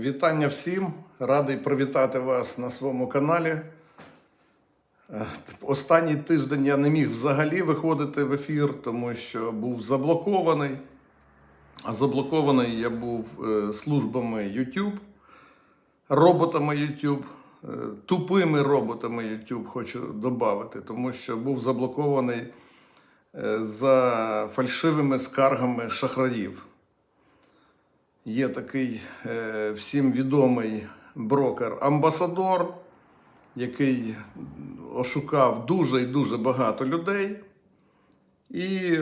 Вітання всім! Радий привітати вас на своєму каналі. Е, Останній тиждень я не міг взагалі виходити в ефір, тому що був заблокований. А заблокований я був е, службами YouTube, роботами YouTube, е, тупими роботами YouTube хочу додати, тому що був заблокований за фальшивими скаргами шахраїв. Є такий е, всім відомий брокер Амбасадор, який ошукав дуже і дуже багато людей. І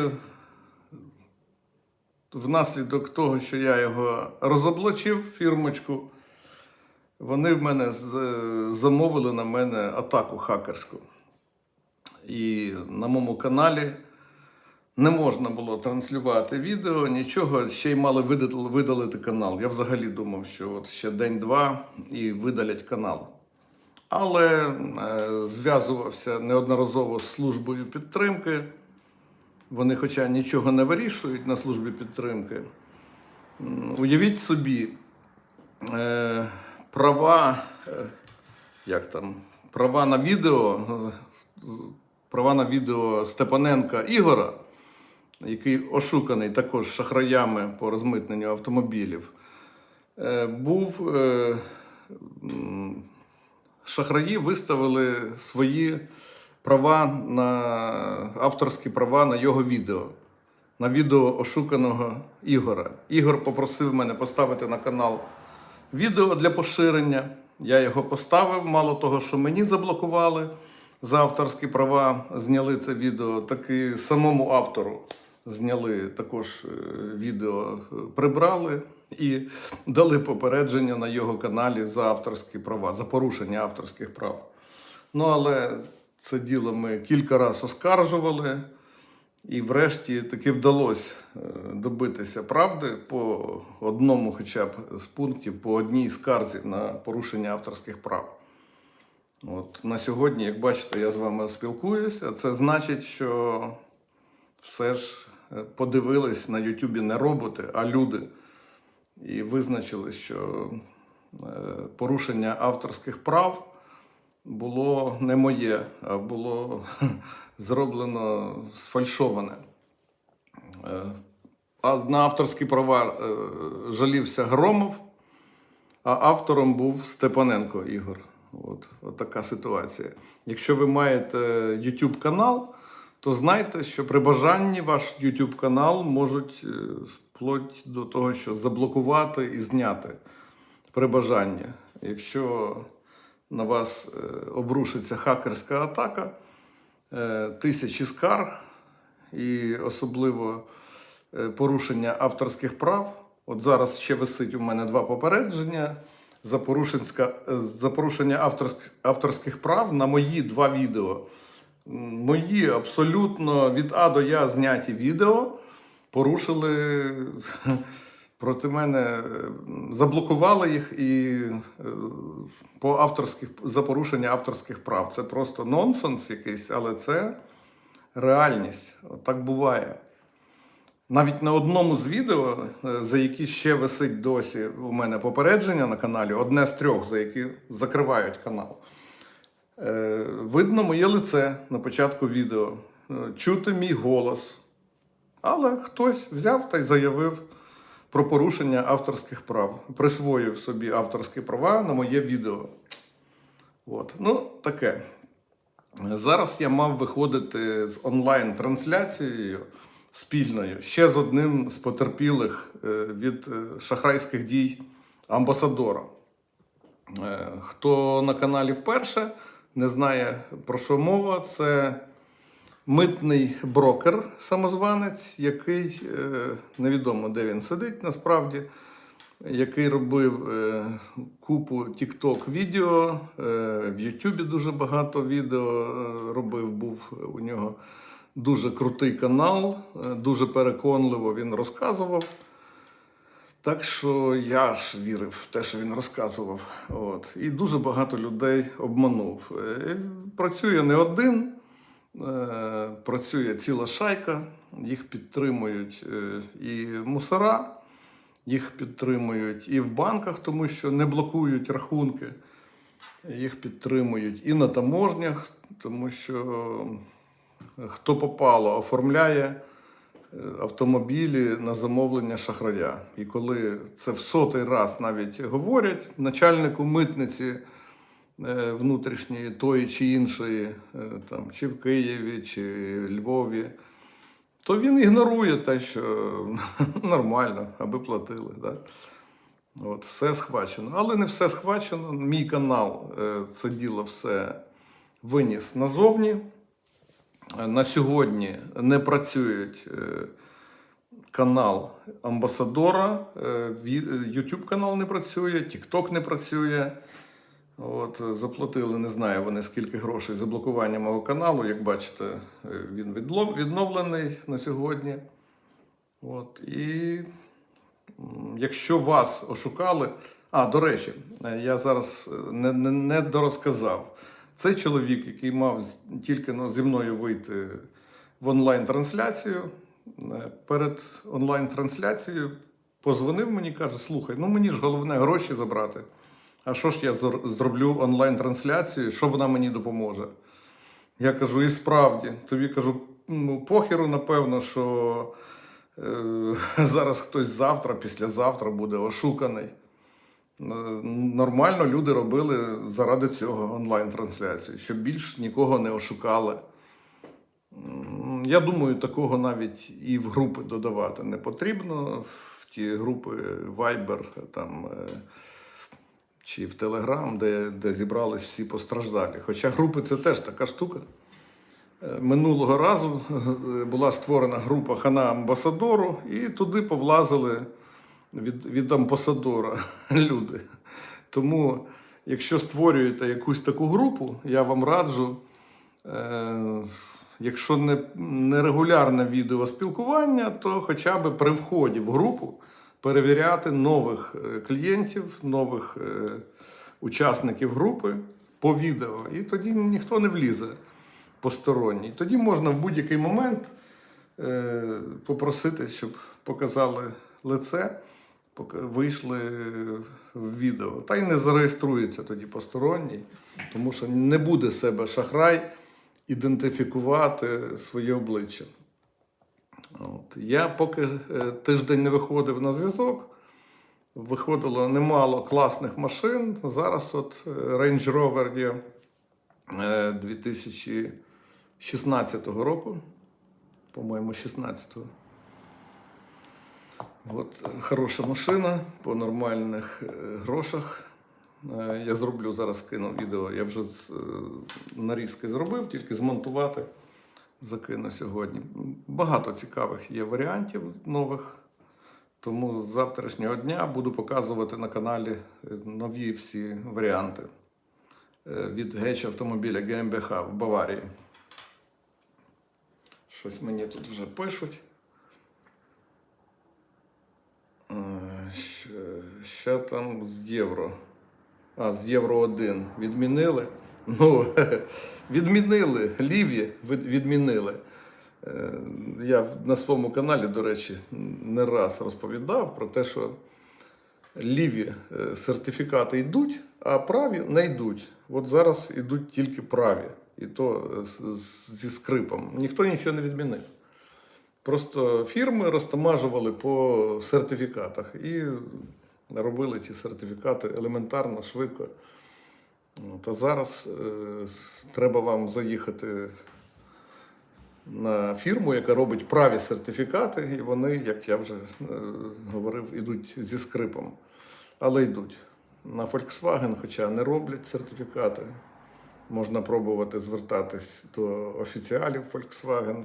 внаслідок того, що я його розоблачив, фірмочку, вони в мене замовили на мене атаку хакерську. І на моєму каналі не можна було транслювати відео, нічого, ще й мали видалити, канал. Я взагалі думав, що от ще день-два і видалять канал. Але е, зв'язувався неодноразово з службою підтримки. Вони, хоча нічого не вирішують на службі підтримки. Уявіть собі, е, права, е, як там, права на відео, права на відео Степаненка Ігора, який ошуканий також шахраями по розмитненню автомобілів, е, був. е, Шахраї виставили свої права на авторські права на його відео, на відео ошуканого Ігора. Ігор попросив мене поставити на канал відео для поширення. Я його поставив. Мало того, що мені заблокували за авторські права, зняли це відео, так і самому автору зняли також е, відео, е, прибрали і дали попередження на його каналі за авторські права, за порушення авторських прав. Ну, але це діло ми кілька разів оскаржували, і врешті таки вдалося е, добитися правди по одному, хоча б з пунктів, по одній скарзі на порушення авторських прав. От на сьогодні, як бачите, я з вами спілкуюся. Це значить, що все ж подивились на Ютубі не роботи, а люди. І визначили, що е, порушення авторських прав було не моє, а було зроблено сфальшоване. Е, А на авторські права е, жалівся Громов, а автором був Степаненко Ігор. От, от така ситуація. Якщо ви маєте YouTube канал, то знайте, що при бажанні ваш YouTube канал можуть е, вплоть до того, що заблокувати і зняти при бажанні. Якщо на вас е, обрушиться хакерська атака, е, тисячі скарг і особливо порушення авторських прав. От зараз ще висить у мене два попередження за, порушення авторських прав на мої два відео. Мої абсолютно від А до Я зняті відео порушили проти мене, е, заблокували їх і е, по авторських за порушення авторських прав. Це просто нонсенс якийсь, але це реальність. От так буває. Навіть на одному з відео, е, за які ще висить досі у мене попередження на каналі, одне з трьох, за які закривають канал. Е, Видно моє лице на початку відео, е, чути мій голос. Але хтось взяв та й заявив про порушення авторських прав, присвоїв собі авторські права на моє відео. От. Ну, таке. Зараз я мав виходити з онлайн-трансляцією спільною ще з одним з потерпілих е, від шахрайських дій амбасадора. Хто на каналі вперше не знає про що мова, це митний брокер, самозванець, який е, невідомо де він сидить насправді, який робив е, купу TikTok відео, е, в Ютубі дуже багато відео робив, був у нього дуже крутий канал, дуже переконливо він розказував. Так що я ж вірив в те, що він розказував. От. І дуже багато людей обманув. Е, Працює не один, е, працює ціла шайка, їх підтримують е, і мусора, їх підтримують і в банках, тому що не блокують рахунки, їх підтримують і на таможнях, тому що хто попало, оформляє автомобілі на замовлення шахрая. І коли це в сотий раз навіть говорять начальнику митниці е, внутрішньої тої чи іншої, е, там, чи в Києві, чи Львові, то він ігнорує те, що нормально, аби платили. Да? От, все схвачено. Але не все схвачено. Мій канал е, це діло все виніс назовні. Е, На сьогодні не працюють е, канал амбасадора, е, YouTube канал не працює, TikTok не працює. От, е, заплатили, не знаю вони скільки грошей за блокування мого каналу. Як бачите, е, він відновлений на сьогодні. От, і якщо вас ошукали. А, до речі, е, я зараз е, не, не, не дорозказав. Цей чоловік, який мав тільки ну, зі мною вийти в онлайн-трансляцію, е, перед онлайн-трансляцією позвонив мені каже: слухай, ну мені ж головне гроші забрати. А що ж я зроблю онлайн-трансляцію, що вона мені допоможе? Я кажу, і справді, тобі кажу, ну, похеру, напевно, що е, зараз хтось завтра, післязавтра буде ошуканий. Е, Нормально люди робили заради цього онлайн-трансляцію, щоб більш нікого не ошукали. Я думаю, такого навіть і в групи додавати не потрібно. В ті групи Viber там, е, чи в Telegram, де, де зібрались всі постраждалі. Хоча групи це теж така штука. Е, Минулого разу була створена група Хана Амбасадору, і туди повлазили від, від амбасадора люди. Тому, якщо створюєте якусь таку групу, я вам раджу, е, якщо не, не регулярне відеоспілкування, то хоча б при вході в групу перевіряти нових е, клієнтів, нових е, учасників групи по відео. І тоді ніхто не влізе посторонній. Тоді можна в будь-який момент е, попросити, щоб показали лице, вийшли в відео. Та й не зареєструється тоді посторонній, тому що не буде себе шахрай ідентифікувати своє обличчя. От. Я поки е, тиждень не виходив на зв'язок, виходило немало класних машин. Зараз от е, Range Rover є е, 2016 року, по-моєму, 16-го. От е, хороша машина по нормальних е, грошах. Е, Я зроблю зараз кину відео. Я вже нарізки зробив, тільки змонтувати закину сьогодні. Багато цікавих є варіантів нових. Тому з завтрашнього дня буду показувати на каналі нові всі варіанти від геч автомобіля GmbH в Баварії. Щось мені тут вже пишуть. Е, щ- Ще там з євро. А, з Євро 1 відмінили. Ну, відмінили. Ліві відмінили. Е, Я на своєму каналі, до речі, не раз розповідав про те, що ліві е, сертифікати йдуть, а праві не йдуть. От зараз йдуть тільки праві, і то зі скрипом. Ніхто нічого не відмінив. Просто фірми розтамажували по сертифікатах і робили ті сертифікати елементарно, швидко. От, а зараз е, треба вам заїхати на фірму, яка робить праві сертифікати, і вони, як я вже е, говорив, йдуть зі скрипом. Але йдуть. На Volkswagen, хоча не роблять сертифікати, можна пробувати звертатись до офіціалів Volkswagen,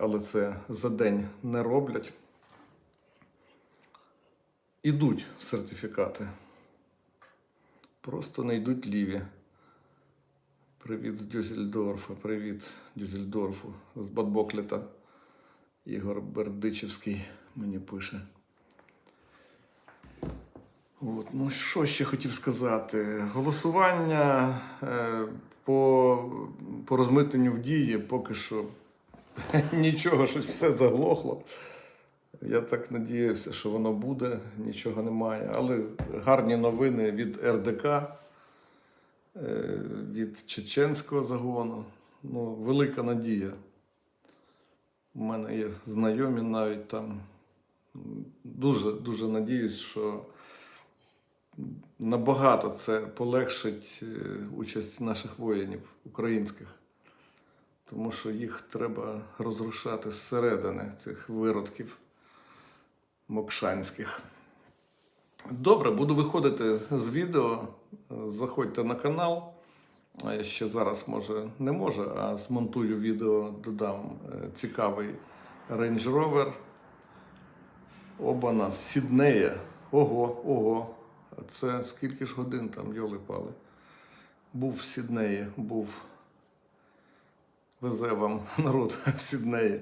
але це за день не роблять. Ідуть сертифікати. Просто не йдуть ліві. Привіт з Дюссельдорфа, привіт Дюссельдорфу, з Бадбокліта. Ігор Бердичевський мені пише. От, ну що ще хотів сказати? Голосування е, по, по розмитненню в дії поки що нічого, щось все заглохло. Я так надіявся, що воно буде, нічого немає. Але гарні новини від РДК, е, від чеченського загону. Ну, велика надія. У мене є знайомі навіть там. Дуже дуже надіюсь, що набагато це полегшить е, участь наших воїнів українських. Тому що їх треба розрушати зсередини цих виродків мокшанських. Добре, буду виходити з відео. Заходьте на канал. Я ще зараз може не можу, а змонтую відео, додам е, цікавий Range Rover. Обана з Сіднея. Ого, ого. А це скільки ж годин там, йоли пали. Був в Сіднеї, був. Везе вам народ в Сіднеї.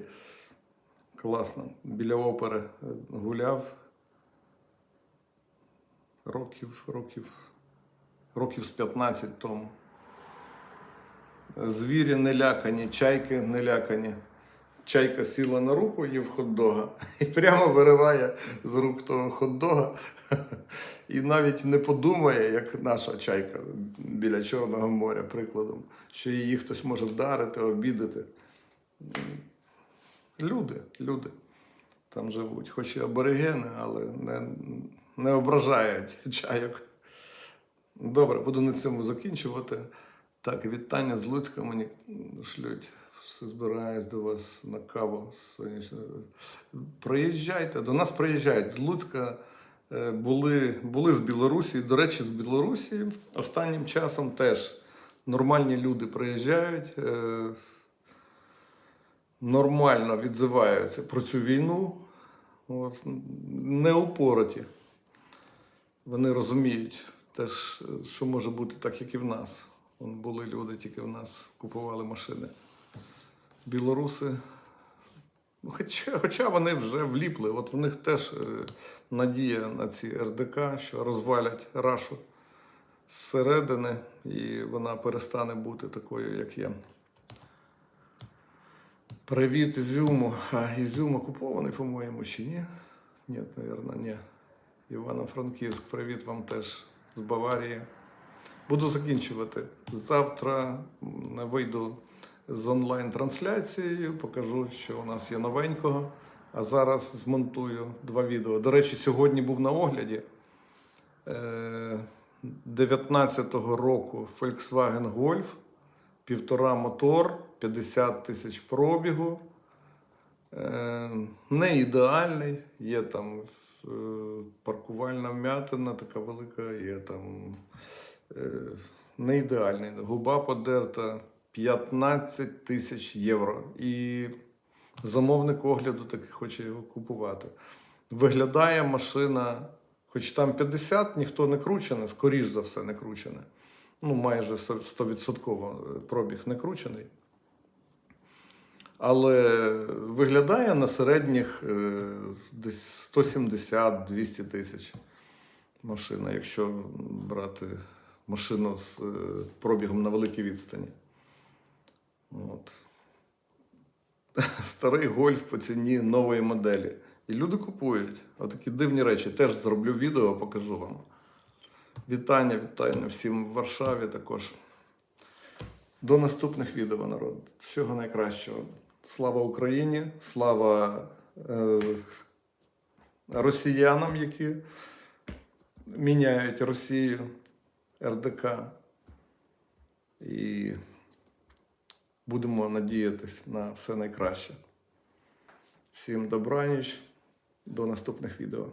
Класно. Біля опери е, гуляв. Років, років, років з 15 тому. Звірі не лякані, чайки не лякані. Чайка сіла на руку їв хот-дога і прямо вириває з рук того хот-дога. І навіть не подумає, як наша чайка біля Чорного моря, прикладом, що її хтось може вдарити, обідати. Люди, люди там живуть, хоч і аборигени, але не, не ображають чайок. Добре, буду на цьому закінчувати. Так, вітання з Луцька мені шлють. Все збираюсь до вас на каву. Приїжджайте, до нас приїжджають з Луцька. е, Були, були з Білорусі. До речі, з Білорусі останнім часом теж нормальні люди приїжджають, е, нормально відзиваються про цю війну. От, не упороті. Вони розуміють теж, що може бути так, як і в нас. Вон були люди, тільки в нас купували машини. Білоруси. Ну, хоча, хоча вони вже вліпли, от в них теж е, надія на ці РДК, що розвалять рашу зсередини, і вона перестане бути такою, як є. Привіт Ізюму. А Ізюм окупований, по-моєму, чи ні? Ні, мабуть, ні. Івано-Франківськ, привіт вам теж з Баварії. Буду закінчувати. Завтра вийду з онлайн-трансляцією, покажу, що у нас є новенького. А зараз змонтую два відео. До речі, сьогодні був на огляді. Е, 19-го року Volkswagen Golf, півтора мотор, 50 тисяч пробігу. Е, Не ідеальний, є там е, паркувальна вмятина така велика, є там е, не ідеальний. Губа подерта 15 тисяч євро. І замовник огляду таки хоче його купувати. Виглядає машина, хоч там 50, ніхто не кручений, скоріш за все, не кручене. Ну, майже 100% пробіг не кручений. Але виглядає на середніх е, десь 170-200 тисяч машина, якщо брати машину з е, пробігом на великій відстані. От. Старий гольф по ціні нової моделі. І люди купують. Отакі дивні речі. Теж зроблю відео, покажу вам. Вітання, вітання всім в Варшаві також. До наступних відео, народ. Всього найкращого. Слава Україні, слава е, росіянам, які міняють Росію, РДК. І будемо надіятись на все найкраще. Всім добраніч, до наступних відео.